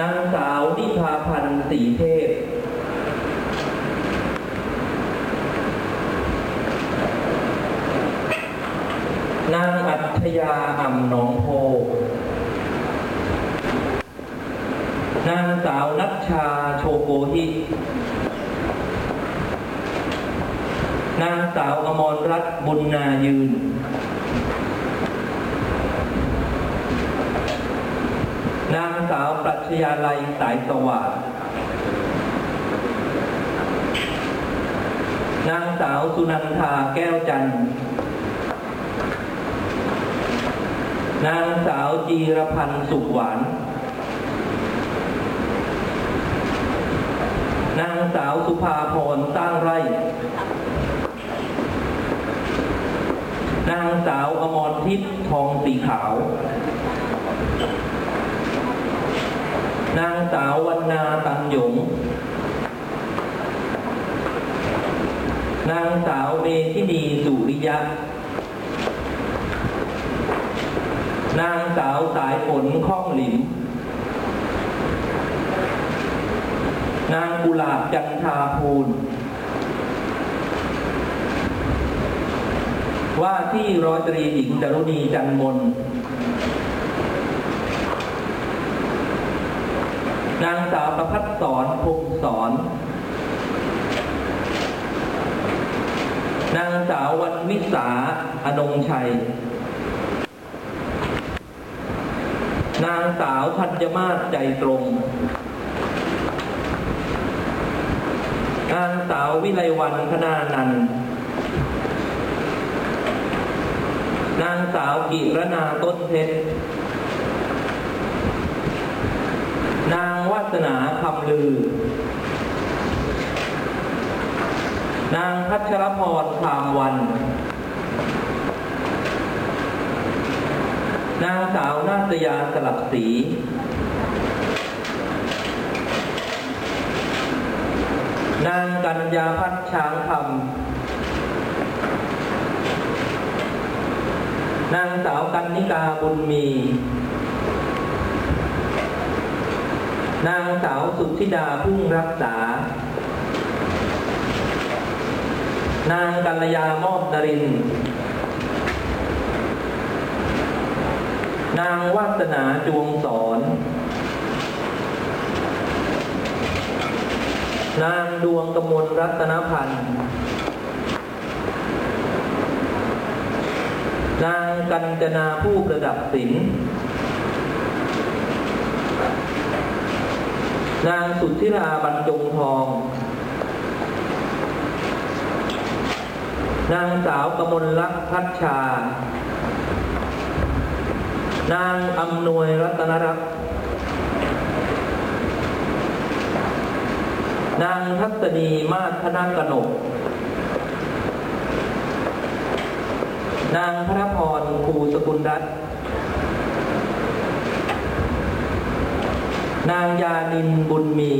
นางสาวนิพาพันธ์ศรีเทพนางอัธยาอ่ำหนองโพ นางสาวนัชชาโชโกฮิ นางสาวอมรรัตน์บุญนายืน นางสาวปรัชญาลัยสายสว่างนางสาวสุนันทาแก้วจันทร์ นางสาวจีรพันธ์สุขหวาน นางสาวสุภาพรสร้างไร่ นางสาวอมรทิพย์ทองสีขาว นางสาววรรณาตันหยง นางสาวเมธินีสุริยะ นางสาวสายฝนข้องหลิม นางกุหลาบจันทาภูล ว่าที่ร้อยตรีหญิงดารุณีจันมน นางสาวประพัฒสอนพงศรนนางสาววันวิสาอนงชัย นางสาวธัญมาศใจตรง นางสาววิไลวันคณานัน นางสาวกิรนาต้นเพชร นางวาสนาคำลือ นางพัชรพรพามวัน นางสาวนาตยาสลับสี นางกัญญาพัฒช้างคำนางสาวกันนิกาบุญมี นางสาวสุธิดาพึ่งรักษา นางกัลยามอบนริน นางวาสนาจวงสอน นางดวงกมลรัตนพันธ์ นางกัญจนาผู้ประดับศิลป์ นางสุทธิราบรรจงทอง นางสาวกมลลักษณ์พัชชา นางอำนวยรัตนรักษ์นางทัศนีมาศธนกนก นางพระพรครูสกุลรัตน์ นางยานินบุญมี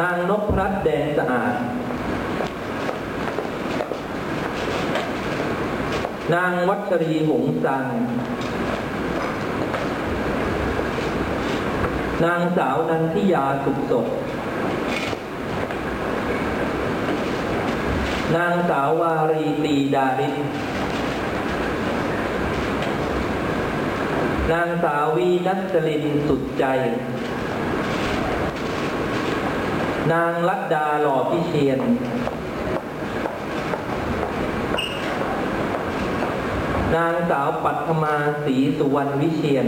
นางนพรัตแดงสะอาด นางวัชรีหงส์สังนางสาวนันทิยาสุขสด นางสาววารีตีดาริศ นางสาววีนัสลินสุดใจ นางลัดดาหล่อพิเชียน นางสาวปัทมาศรีสุวรรณวิเชียน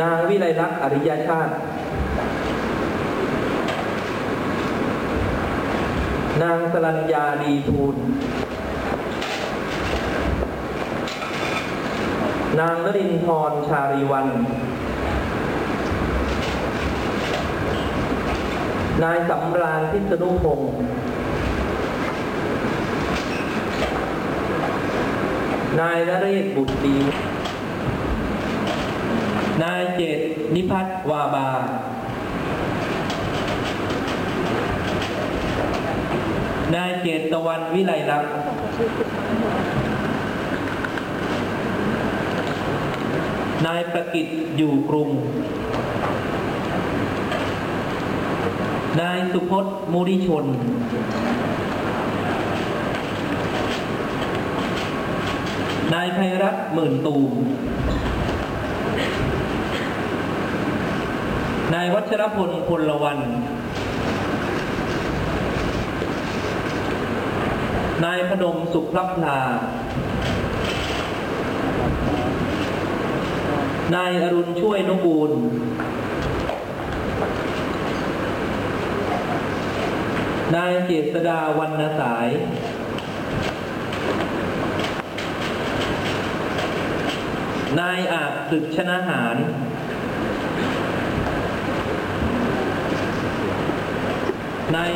นางวิไลลักษณ์อริยชาติ นางสรัญญาดีทูล นางนรินทรชารีวัน นายสำราญพิษณุพงศ์นายนเรศบุตรดีนายเจตนิพัฒน์วาบา นายเจตตะวันวิไลลักษ นายประกิตอยู่กรุง นายสุพจน์มุริชน นายภัยรัตหมื่นตูม นายวัชรพลพลวัน นายพนมสุขพลับพลา นายอรุณช่วยนุกูลนายเจษดาวันนสาย นายอาจศึกชนะหาร นาย